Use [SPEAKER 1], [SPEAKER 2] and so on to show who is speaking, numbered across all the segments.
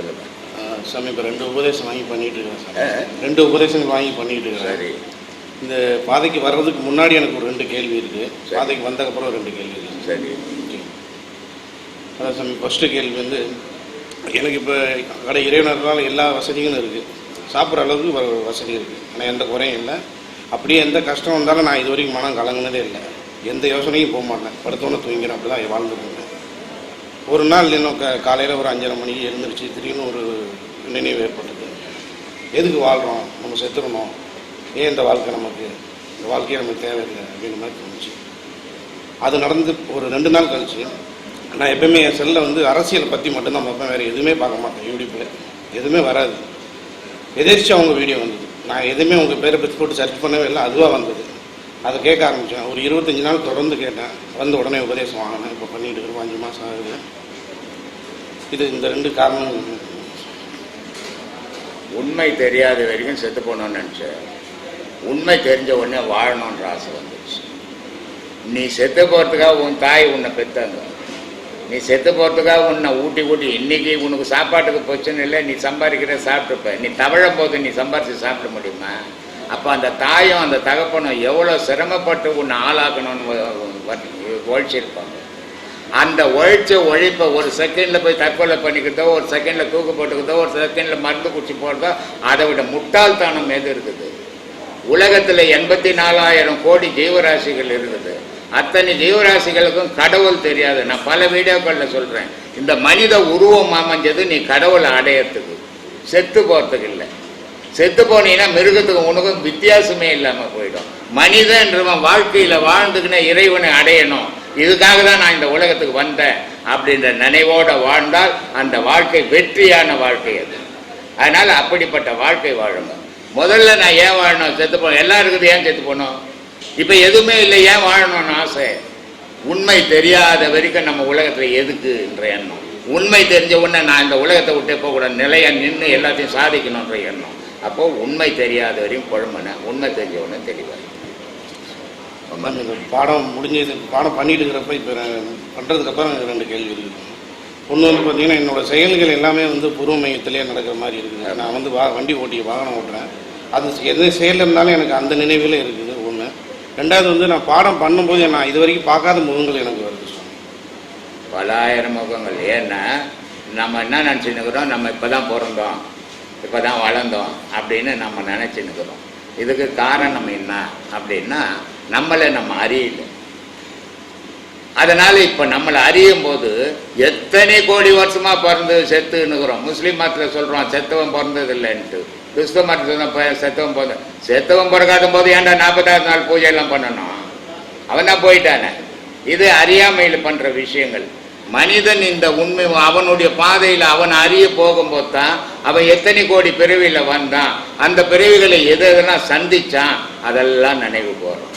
[SPEAKER 1] சொல்லுங்க.
[SPEAKER 2] ஆஹ் சாமி இப்போ ரெண்டு உபதேசம் வாங்கி பண்ணிட்டு இருக்கிறேன் சாமி.
[SPEAKER 1] ஆ?
[SPEAKER 2] ரெண்டு உபதேசங்கள் வாங்கி பண்ணிட்டு இருக்கிறேன்
[SPEAKER 1] சரி.
[SPEAKER 2] இந்த பாதைக்கு வர்றதுக்கு முன்னாடி எனக்கு ஒரு ரெண்டு கேள்வி இருக்கு.
[SPEAKER 1] சரி.
[SPEAKER 2] பாதைக்கு வந்ததுக்கப்புறம் ரெண்டு கேள்வி இருக்கு.
[SPEAKER 1] சரி.
[SPEAKER 2] அதான் சாமி ஃபஸ்ட்டு கேள்வி வந்து எனக்கு இப்போ கடை இறைவனர்களால் எல்லா வசதிகளும் இருக்குது சாப்பிட்ற அளவுக்கு வ- வசதி இருக்குது ஆனால் எந்த குறையும் இல்லை. அப்படியே எந்த கஷ்டம் வந்தாலும் நான் இது வரைக்கும் மனம் கலங்கினதே இல்லை. எந்த யோசனையும் போக மாட்டேன். படுத்தோன்னு தூங்கிறேன் அப்படி தான் வாழ்ந்துருக்கேன் ஒரு நாள் இன்னும் க காலையில் ஒரு அஞ்சரை மணிக்கு எழுந்திரிச்சு திடீர்னு ஒரு நினைவு ஏற்பட்டது. எதுக்கு வாழ்கிறோம் நம்ம செத்துடணும். ஏன் இந்த வாழ்க்கை நமக்கு? இந்த வாழ்க்கையே நமக்கு தேவையில்லை அப்படின்ற மாதிரி தோணுச்சு. அது நடந்து ஒரு ரெண்டு நாள் கழிச்சு நான் எப்பவுமே என் செல்லில் வந்து அரசியலை பற்றி மட்டும்தான் பார்ப்பேன். வேறு எதுவுமே பார்க்க மாட்டேன் யூடியூப்பில் எதுவுமே வராது. எதிர்த்து அவங்க வீடியோ வந்தது? நான் எதுவுமே உங்கள் பேரை பற்றி போட்டு சர்ச் பண்ணவே இல்லை. அதுவாக வந்தது? அதை கேட்க ஆரம்பித்தேன் ஒரு இருபத்தஞ்சி நாள் தொடர்ந்து கேட்டேன். வந்த உடனே உபதேசம் வாங்கினேன். இப்போ பண்ணிட்டு இருக்கிறோம் அஞ்சு மாதம் ஆகுது. இது இந்த ரெண்டு காரணம்
[SPEAKER 1] உண்மை தெரியாத வரைக்கும் செத்து போகணும்னு நினச்சேன் உண்மை தெரிஞ்ச உடனே வாழணுன்ற ஆசை வந்துச்சு நீ செத்து போகிறதுக்காக உன் தாய் உன்னை பெத்தாங்க நீ செத்து போகிறதுக்காக உன்னை ஊட்டி ஊட்டி இன்னைக்கு உனக்கு சாப்பாட்டுக்கு பிரச்சனை இல்லை நீ சம்பாதிக்கிற சாப்பிட்டுப்ப நீ தவழும் போது நீ சம்பாரிச்சு சாப்பிட முடியுமா அப்போ அந்த தாயும் அந்த தகப்பனும் எவ்வளோ சிரமப்பட்டு உன்னை ஆளாக்கணும்னு உழைச்சிருப்பாங்க அந்த உழைச்ச உழைப்பை ஒரு செகண்டில் போய் தற்கொலை பண்ணிக்கிறதோ ஒரு செகண்டில் தூக்கு போட்டுக்கிறதோ ஒரு செகண்டில் மருந்து குடிச்சு போடுறதோ அதை விட முட்டாள்தானம் எது இருக்குது? உலகத்தில் எண்பத்தி நாலாயிரம் கோடி ஜீவராசிகள் இருக்குது. அத்தனை ஜீவராசிகளுக்கும் கடவுள் தெரியாது. நான் பல வீடியோக்களில் சொல்கிறேன் இந்த மனித உருவம் அமைஞ்சது நீ கடவுளை அடையறதுக்கு. செத்து போகிறதுக்கு இல்லை. செத்து போனீங்கன்னா மிருகத்துக்கு உனக்கும் வித்தியாசமே இல்லாமல் போயிடும். மனிதன்றவன் வாழ்க்கையில் வாழ்ந்துக்கின இறைவனை அடையணும். இதுக்காக தான் நான் இந்த உலகத்துக்கு வந்தேன் அப்படின்ற நினைவோட வாழ்ந்தால் அந்த வாழ்க்கை வெற்றியான வாழ்க்கை அது. அதனால அப்படிப்பட்ட வாழ்க்கை வாழுங்க. முதல்ல நான் ஏன் வாழணும்? செத்து போனோம் எல்லாம் இருக்குது ஏன் செத்து போனோம்? இப்போ எதுவுமே இல்லை ஏன் வாழணும்னு ஆசை? உண்மை தெரியாத வரைக்கும் நம்ம உலகத்தில் எதுக்குன்ற எண்ணம். உண்மை தெரிஞ்ச உடனே நான் இந்த உலகத்தை விட்டு போகக்கூடாது நிலைய நின்று எல்லாத்தையும் சாதிக்கணுன்ற எண்ணம். அப்போ உண்மை தெரியாத வரையும் குழம்புன உண்மை தெரிஞ்ச உடனே தெளிவாக
[SPEAKER 2] இந்த பாடம் முடிஞ்சது பாடம் பண்ணிட்டு இருக்கிறப்ப இப்போ பண்ணுறதுக்கப்புறம் எனக்கு ரெண்டு கேள்வி இருக்குது ஒன்று வந்து பார்த்தீங்கன்னா என்னோட செயல்கள் எல்லாமே வந்து பூர்வ மையத்திலே நடக்கிற மாதிரி இருக்குது. நான் வந்து வா வண்டி ஓட்டி வாகனம் ஓட்டுறேன். அது எந்த செயல் இருந்தாலும் எனக்கு அந்த நினைவில் இருக்குது ஒன்று ரெண்டாவது வந்து நான் பாடம் பண்ணும்போது நான் இது வரைக்கும் பார்க்காத முகங்கள் எனக்கு வருது
[SPEAKER 1] பலாயிரம் முகங்கள். ஏன்னா நம்ம என்ன நினச்சின்னுக்கிறோம்? நம்ம இப்போ தான் பிறந்தோம். இப்போ தான் வளர்ந்தோம் அப்படின்னு நம்ம நினச்சின்னுக்கிறோம். இதுக்கு காரணம் என்ன அப்படின்னா நம்மளை நம்ம அறியல. அதனால இப்போ நம்மளை அறியும் போது எத்தனை கோடி வருஷமா பிறந்து செத்துன்னுக்குறோம். முஸ்லீம் மதத்தில் சொல்றோம் செத்தவன் பிறந்தது இல்லைன்ட்டு கிறிஸ்தவ மதத்தில் செத்தவன் பிறந்த செத்தவன் பிறக்காத போது ஏன்டா நாற்பத்தாறு நாள் பூஜை எல்லாம் பண்ணணும்? அவன் தான் போயிட்டானே. இது அறியாமையில் பண்ற விஷயங்கள். மனிதன் இந்த உண்மை அவனுடைய பாதையில் அவன் அறிய போகும்போது தான் அவன் எத்தனை கோடி பிறவியில் வந்தான். அந்த பிறவிகளை எது எதெல்லாம் சந்திச்சான் அதெல்லாம் நினைவு போகிறோம்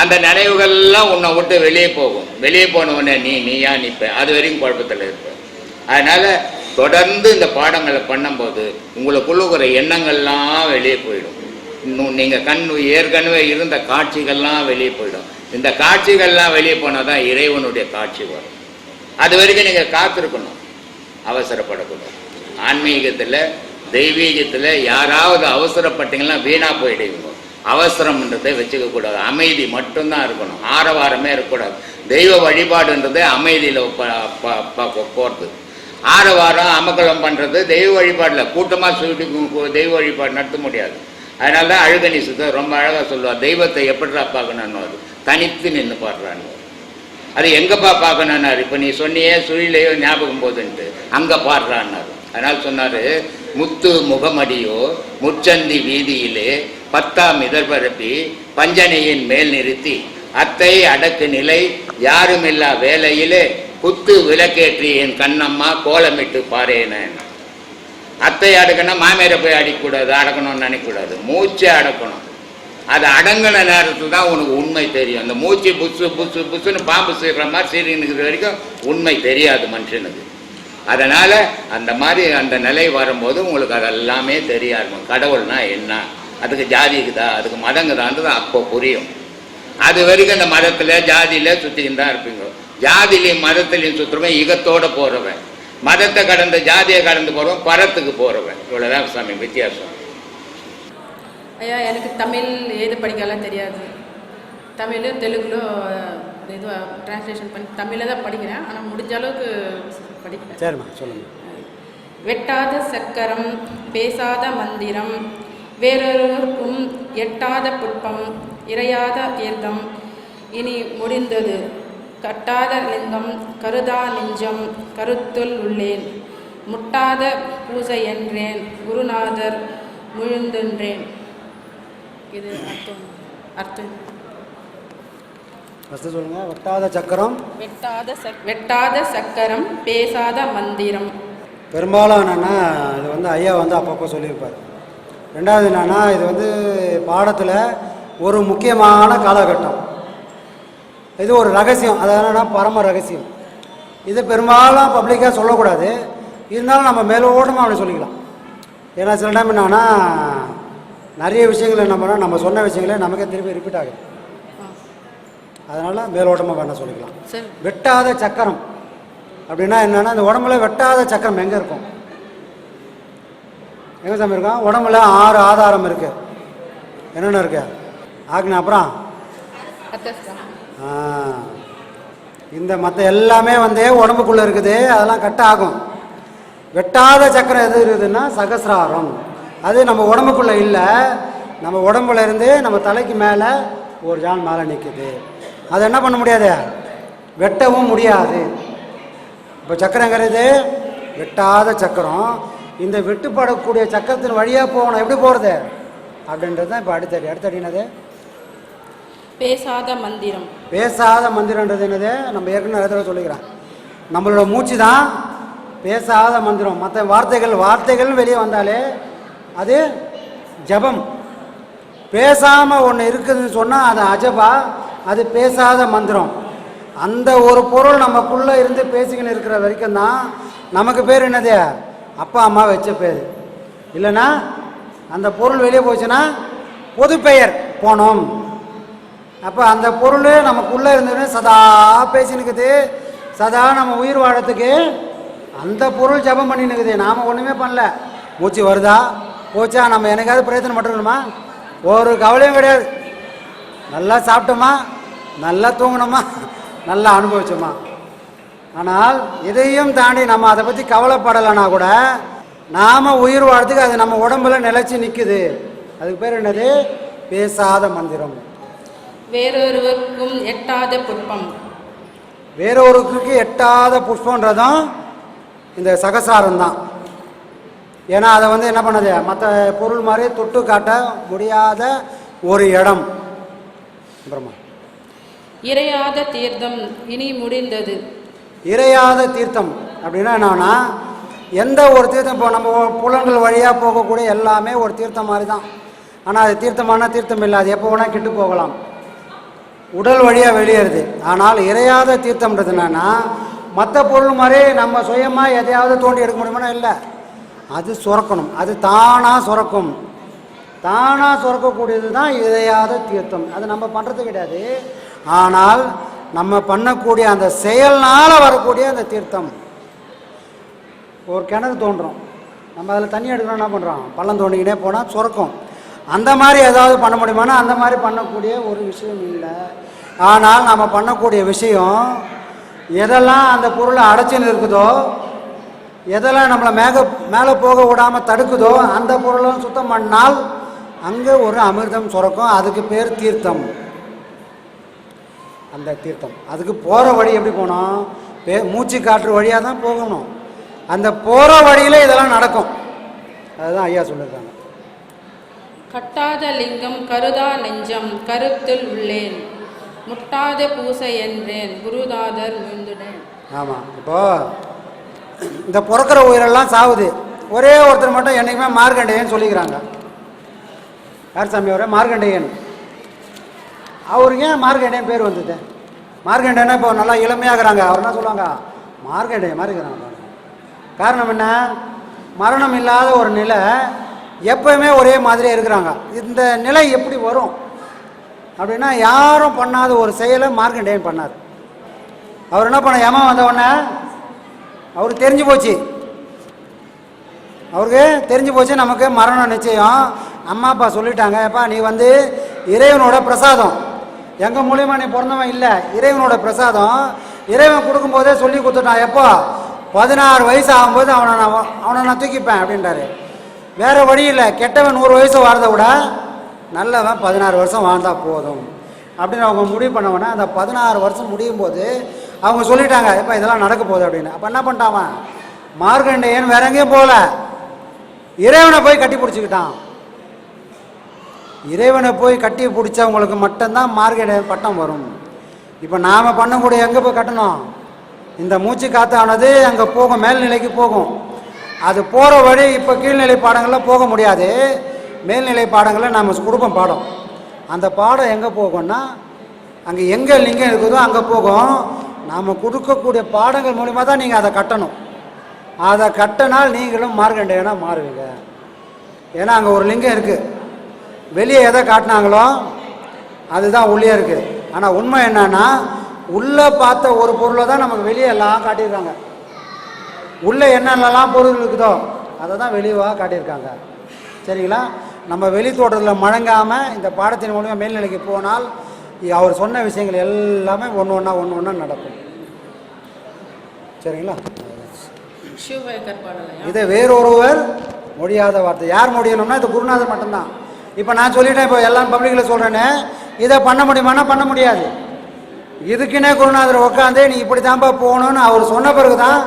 [SPEAKER 1] அந்த நினைவுகள்லாம் உன்னை விட்டு வெளியே போகும். வெளியே போன உடனே நீ நீயா நிற்ப அது வரைக்கும் குழப்பத்தில் இருப்ப. அதனால தொடர்ந்து இந்த பாடங்களை பண்ணும்போது உங்களுக்குள்ளுகிற எண்ணங்கள்லாம் வெளியே போயிடும். இன்னும் நீங்கள் கண் ஏற்கனவே இருந்த காட்சிகள்லாம் வெளியே போயிடும். இந்த காட்சிகள்லாம் வெளியே போனால் தான் இறைவனுடைய காட்சி வரும். அது வரைக்கும் நீங்கள் காத்திருக்கணும். அவசரப்படக்கூடாது. ஆன்மீகத்தில் தெய்வீகத்தில் யாராவது அவசரப்பட்டீங்கன்னா வீணாக போயிடுவீங்க. அவசரம்ன்றதை வச்சுக்க கூடாது அமைதி மட்டும்தான் இருக்கணும். ஆரவாரமே இருக்கக்கூடாது. தெய்வ வழிபாடுன்றதே அமைதியில் போகிறது ஆரவாரம் அமக்கலம் பண்ணுறது தெய்வ வழிபாடில். கூட்டமாக சொல்லிட்டு தெய்வ வழிபாடு நடத்த முடியாது. அதனால தான் அழுகணி சுத்தம் ரொம்ப அழகாக சொல்லுவார். தெய்வத்தை எப்படிடா பார்க்கணும்னு அது. தனித்து நின்று பாடுறான்னு அது எங்கப்பா பார்க்கணுன்னாரு இப்போ நீ சொன்னியே சுழிலையோ ஞாபகம் போதுன்ட்டு. அங்கே பாடுறான்னாரு. அதனால் சொன்னார் முத்து முகமடியோ முச்சந்தி வீதியிலே பத்தாம் இதழ்பரப்பி பஞ்சனையின் மேல் நிறுத்தி அத்தை அடக்கு நிலை யாருமில்லா வேலையிலே குத்து விளக்கேற்றி என் கண்ணம்மா கோலமிட்டு பாறேன அத்தை அடக்கணும் மாமியாரை போய் அடிக்கக்கூடாது அடக்கணும்னு நினைக்கக்கூடாது மூச்சை அடக்கணும். அது அடங்கின நேரத்தில் தான் உனக்கு உண்மை தெரியும். அந்த மூச்சு புசு புசு புசுன்னு பாம்பு சீக்கிரம் மாதிரி சீரினுக்கிற வரைக்கும் உண்மை தெரியாது மனுஷனுக்கு. அதனால் அந்த மாதிரி அந்த நிலை வரும்போது உங்களுக்கு அதெல்லாமே தெரிய ஆரம்பிக்கும் கடவுள்னா என்ன? அதுக்கு ஜாதிக்குதா அதுக்கு மதங்குதான்றது அப்போ புரியும். அது வரைக்கும் இந்த மதத்தில் ஜாதியில் சுற்றிக்கின்னு தான் இருப்பீங்க. ஜாதிலையும் மதத்திலையும் சுற்றுறவன் யுகத்தோடு போகிறவன் மதத்தை கடந்து ஜாதியை கடந்து போகிறவன் பரத்துக்கு போகிறவன் இவ்வளோதான் சாமி வித்தியாசம்.
[SPEAKER 3] ஐயா எனக்கு தமிழ் எது படிக்கலாம் தெரியாது. தமிழ் தெலுங்குலோ இது டிரான்ஸ்லேஷன் பண்ணி தமிழில் தான் படிக்கிறேன். ஆனால் முடிஞ்ச அளவுக்கு படிக்கிறேன்.
[SPEAKER 4] சரிம்மா சொல்லுங்கள்
[SPEAKER 3] வெட்டாத சக்கரம் பேசாத மந்திரம் வேறொருவருக்கும் எட்டாத புட்பம் இறையாத தீர்த்தம். இனி முடிந்தது. கட்டாத லிங்கம் கருதா நெஞ்சம் கருத்துள் உள்ளேன். முட்டாத பூசை என்றேன் குருநாதர் முழுந்தென்றேன். இது அர்த்தம் அர்த்தம்.
[SPEAKER 4] ஃபஸ்ட்டு சொல்லுங்கள் வெட்டாத சக்கரம்.
[SPEAKER 3] வெட்டாத சக் வெட்டாத சக்கரம் பேசாத மந்திரம்.
[SPEAKER 4] பெரும்பாலும் என்னென்னா இது வந்து ஐயா வந்து அப்பப்போ சொல்லியிருப்பார். ரெண்டாவது என்னென்னா இது வந்து பாடத்தில் ஒரு முக்கியமான காலகட்டம். இது ஒரு ரகசியம். அது என்னன்னா பரம ரகசியம். இது பெரும்பாலும் பப்ளிக்காக சொல்லக்கூடாது. இருந்தாலும் நம்ம மேலோட்டமாக அப்படி சொல்லிக்கலாம். ஏன்னா சில டைம் என்னன்னா நிறைய விஷயங்கள் என்ன பண்ணால் நம்ம சொன்ன விஷயங்களே நமக்கே திருப்பி ரிப்பீட் ஆகுது. அதனால் மேலோட்டமாக வேணால் சொல்லிக்கலாம்.
[SPEAKER 3] சரி.
[SPEAKER 4] வெட்டாத சக்கரம். அப்படின்னா என்னன்னா இந்த உடம்புல வெட்டாத சக்கரம் எங்கே இருக்கும்? எங்கே சாமி இருக்கும் உடம்புல ஆறு ஆதாரம் இருக்கு. என்னென்ன இருக்கு? ஆக்னா அப்புறம்? இந்த மற்ற எல்லாமே வந்து உடம்புக்குள்ளே இருக்குது அதெல்லாம் கட் ஆகும். வெட்டாத சக்கரம் எது இருக்குதுன்னா சகசிராரம். அது நம்ம உடம்புக்குள்ளே இல்லை நம்ம உடம்புல இருந்து நம்ம தலைக்கு மேலே ஒரு ஜான் மேலே நிற்குது அதை என்ன பண்ண முடியாது? வெட்டவும் முடியாது. இப்போ சக்கரங்கிறது வெட்டாத சக்கரம். இந்த வெட்டுப்படக்கூடிய சக்கரத்தின் வழியாக போகணும். எப்படி போகிறது அப்படின்றது தான் இப்போ அடுத்தடி அடுத்தடி என்னது?
[SPEAKER 3] பேசாத மந்திரம்.
[SPEAKER 4] பேசாத மந்திரன்றது என்னது? நம்ம ஏற்கனவே நிறைய தடவை சொல்லிக்கிறேன் நம்மளோட மூச்சு தான் பேசாத மந்திரம். மற்ற வார்த்தைகள் வார்த்தைகள் வெளியே வந்தாலே அது ஜபம். பேசாமல் ஒன்று இருக்குதுன்னு சொன்னால் அது அஜபா. அது பேசாத மந்திரம். அந்த ஒரு பொருள் நமக்குள்ளே இருந்து பேசிக்கின்னு இருக்கிற வரைக்கும் தான் நமக்கு பேர் என்னது? அப்பா அம்மா வச்ச பேர். இல்லைன்னா அந்த பொருள் வெளியே போச்சுன்னா பொது பெயர் போனோம். அப்போ அந்த பொருள் நமக்குள்ளே இருந்ததுன்னு சதா பேசினுக்குது சதா நம்ம உயிர் வாழறதுக்கு அந்த பொருள் ஜபம் பண்ணினுக்குது நாம் ஒன்றுமே பண்ணல. மூச்சு வருதா? போச்சா? நம்ம எனக்காவது பிரயத்தனம் பண்ணணுமா ஒரு கவலையும் கிடையாது. நல்லா சாப்பிட்டோமா? நல்லா தூங்கினோமா? நல்லா அனுபவிச்சோமா? ஆனால் இதையும் தாண்டி நம்ம அதை பற்றி கவலைப்படலைன்னா கூட நாம் உயிர் வாழறதுக்கு அது நம்ம உடம்புல நிலைச்சி நிற்குது அதுக்கு பேர் என்னது? பேசாத மந்திரம்.
[SPEAKER 3] வேறொருவருக்கும் எட்டாத புட்பம்
[SPEAKER 4] வேறொருக்கு எட்டாத புஷ்பன்றதும் இந்த சகசாரம் தான். ஏன்னா அதை வந்து என்ன பண்ணுது? மற்ற பொருள் மாதிரி தொட்டு காட்ட முடியாத ஒரு இடம். அப்புறமா.
[SPEAKER 3] இறையாத தீர்த்தம் இனி முடிந்தது.
[SPEAKER 4] இறையாத தீர்த்தம் அப்படின்னா என்னன்னா எந்த ஒரு தீர்த்தம் இப்போ நம்ம புலன்கள் வழியாக போகக்கூடிய எல்லாமே ஒரு தீர்த்தம் மாதிரி தான் ஆனால் அது தீர்த்தமான தீர்த்தம் இல்லை. அது எப்போ வேணால் கெட்டு போகலாம். உடல் வழியாக வெளியேறுது. ஆனால் இறையாத தீர்த்தம்ன்றது என்னன்னா மற்ற பொருள் மாதிரி நம்ம சுயமாக எதையாவது தோண்டி எடுக்க முடியுமானா இல்லை. அது சுரக்கணும். அது தானாக சுரக்கும். தானாக சுரக்கக்கூடியது தான் இறையாத தீர்த்தம். அது நம்ம பண்ணுறது கிடையாது. ஆனால் நம்ம பண்ணக்கூடிய அந்த செயல்னால் வரக்கூடிய அந்த தீர்த்தம். ஒரு கிணறு தோன்றும். நம்ம அதில் தண்ணி எடுக்கணும் என்ன பண்ணுறோம் பள்ளம் தோண்டிக்கிட்டே போனால் சுரக்கும். அந்த மாதிரி ஏதாவது பண்ண முடியுமானா அந்த மாதிரி பண்ணக்கூடிய ஒரு விஷயம் இல்லை. ஆனால் நம்ம பண்ணக்கூடிய விஷயம் எதெல்லாம் அந்த பொருளை அடைச்சின்னு இருக்குதோ எதெல்லாம் நம்மளை மேக மேலே போக விடாமல் தடுக்குதோ அந்த பொருளும் சுத்தம் பண்ணால் அங்கே ஒரு அமிர்தம் சுரக்கும் அதுக்கு பேர் தீர்த்தம். அந்த தீர்த்தம். அதுக்கு போகிற வழி எப்படி போகணும்? பே மூச்சு காற்று வழியாக தான் போகணும். அந்த போகிற வழியில் இதெல்லாம் நடக்கும். அதுதான் ஐயா சொல்லியிருக்காங்க
[SPEAKER 3] கட்டாத லிங்கம் கருதா நெஞ்சம் கருத்தில் உள்ளேன். முட்டாத பூசை என்றேன் குருநாதர் முந்துடேன்
[SPEAKER 4] ஆமாம் இப்போ இந்த பிறக்கிற உயிரெல்லாம் சாவுது. ஒரே ஒருத்தர் மட்டும் என்றைக்குமே மார்க்கண்டேயன் சொல்லிக்கிறாங்க. யார் சாமி அவரே மார்க்கண்டேயன் அவருக்கு ஏன் மார்க்கண்டேயன் பேர் வந்தது? மார்க்கண்டேயனா இப்போ நல்லா இளமையாகிறாங்க. அவர் என்ன சொல்லுவாங்க? மார்க்கண்டேயன் மாதிரி இருக்கிறாங்க காரணம் என்ன? மரணம் இல்லாத ஒரு நிலை எப்பவுமே ஒரே மாதிரியே இருக்கிறாங்க. இந்த நிலை எப்படி வரும்? அப்படின்னா யாரும் பண்ணாத ஒரு செயலை மார்க்கண்டேயன் பண்ணார். அவர் என்ன பண்ண ஏமா வந்த உடனே? அவருக்கு தெரிஞ்சு போச்சு. அவருக்கு தெரிஞ்சு போச்சு நமக்கு மரணம் நிச்சயம். அம்மா அப்பா சொல்லிட்டாங்க எப்பா நீ வந்து இறைவனோட பிரசாதம். எங்கள் மூலியமாக நீ பிறந்தவன் இல்லை இறைவனோட பிரசாதம். இறைவன் கொடுக்கும்போதே சொல்லி கொடுத்துட்டான் எப்போ பதினாறு வயசு ஆகும்போது அவனை நான் அவனை நான் தூக்கிப்பேன் அப்படின்றாரு. வேறு வழி இல்லை கெட்டவன் நூறு வயசு வாழ்றதை விட நல்லவன் பதினாறு வருஷம் வாழ்ந்தால் போதும். அப்படின்னு அவங்க முடிவு பண்ணவொன்னே அந்த பதினாறு வருஷம் முடியும் போது அவங்க சொல்லிட்டாங்க எப்போ இதெல்லாம் நடக்க போகுது அப்படின்னு. அப்போ என்ன பண்ணிட்டான் மார்கண்டேயன் வேற எங்கேயும் போகல. இறைவனை போய் கட்டி பிடிச்சிக்கிட்டான் இறைவனை போய் கட்டி பிடிச்சவங்களுக்கு மட்டும்தான் மார்க்கெட் பட்டம் வரும். இப்போ நாம் பண்ணக்கூடிய எங்கே போய் கட்டணும்? இந்த மூச்சு காத்தானது அங்கே போகும் மேல்நிலைக்கு போகும். அது போகிற வழி இப்போ கீழ்நிலை பாடங்களில் போக முடியாது. மேல்நிலை பாடங்களில் நாம் கொடுப்போம் பாடம். அந்த பாடம் எங்கே போகும்னா அங்கே எங்கே லிங்கம் இருக்குதோ அங்கே போகும். நாம் கொடுக்கக்கூடிய பாடங்கள் மூலிமா தான் நீங்கள் அதை கட்டணும். அதை கட்டினால் நீங்களும் மார்க்கண்டேயனாக மாறுவீங்க. ஏன்னா அங்கே ஒரு லிங்கம் இருக்குது வெளியே எதை காட்டினாங்களோ அதுதான் உள்ளே இருக்குது ஆனால் உண்மை என்னன்னா உள்ளே பார்த்த ஒரு பொருளை தான் நமக்கு வெளியே எல்லாம் காட்டியிருக்காங்க. உள்ளே என்னென்னலாம் பொருள் இருக்குதோ அதை தான் வெளியவாக காட்டியிருக்காங்க. சரிங்களா? நம்ம வெளி தோட்டத்தில் முழங்காமல் இந்த பாடத்தின் மூலிமா மேல்நிலைக்கு போனால் அவர் சொன்ன விஷயங்கள் எல்லாமே ஒன்று ஒன்றா ஒன்று ஒன்றா நடக்கும் சரிங்களா இதை வேறொருவர் முடியாத வார்த்தை. யார் முடியணும்னா இது குருநாதர் மட்டும்தான். இப்போ நான் சொல்லிட்டேன் இப்போ எல்லாம் பப்ளிக்கில் சொல்கிறேனே இதை பண்ண முடியுமானா பண்ண முடியாது. இதுக்குன்னே குருநாதர் உட்காந்து நீ இப்படி தான்ப்பா போகணும்னு அவர் சொன்ன பிறகு தான்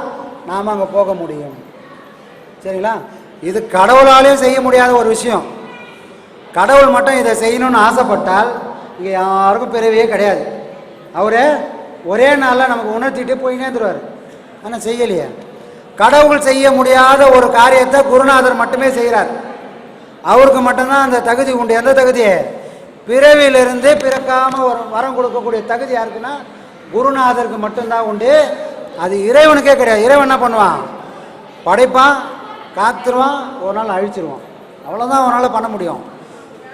[SPEAKER 4] நாம் அங்கே போக முடியும். சரிங்களா? இது கடவுளாலேயும் செய்ய முடியாத ஒரு விஷயம். கடவுள் மட்டும் இதை செய்யணும்னு ஆசைப்பட்டால் இங்கே யாருக்கும் பிறவியே கிடையாது. அவரே ஒரே நாளில் நமக்கு உணர்த்திட்டு போயினே தருவார் ஆனால் செய்யலையே. கடவுள் செய்ய முடியாத ஒரு காரியத்தை குருநாதர் மட்டுமே செய்கிறார் அவருக்கு மட்டும்தான் அந்த தகுதி உண்டு. எந்த தகுதி? பிறவியிலிருந்து பிறக்காமல் ஒரு வரம் கொடுக்கக்கூடிய தகுதி யாருக்குன்னா குருநாதருக்கு மட்டும்தான் உண்டு. அது இறைவனுக்கே கிடையாது. இறைவன் என்ன பண்ணுவான்? படைப்பான் காத்துருவான் ஒரு நாள் அழிச்சிருவான். அவ்வளோதான் அவனால் பண்ண முடியும்.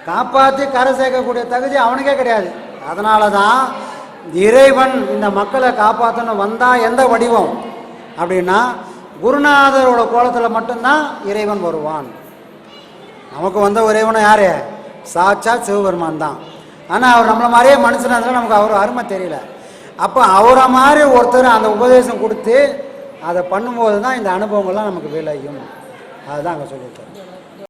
[SPEAKER 4] காப்பாற்றி கரை சேர்க்கக்கூடிய தகுதி அவனுக்கே கிடையாது. அதனால தான் இறைவன் இந்த மக்களை காப்பாற்றணும் வந்தால் எந்த வடிவம்? அப்படின்னா குருநாதரோட கோலத்தில் மட்டும்தான் இறைவன் வருவான். நமக்கு வந்த இறைவனும் யார்? சாட்சா சிவபெருமான் தான். ஆனால் அவர் நம்மளை மாதிரியே மனுஷனாக நமக்கு அவர் அருமை தெரியல. அப்போ அவரை மாதிரி ஒருத்தர் அந்த உபதேசம் கொடுத்து அதை பண்ணும்போது தான் இந்த அனுபவங்கள்லாம் நமக்கு விளையும். அதுதான் அங்கே சொல்லியிருக்காரு.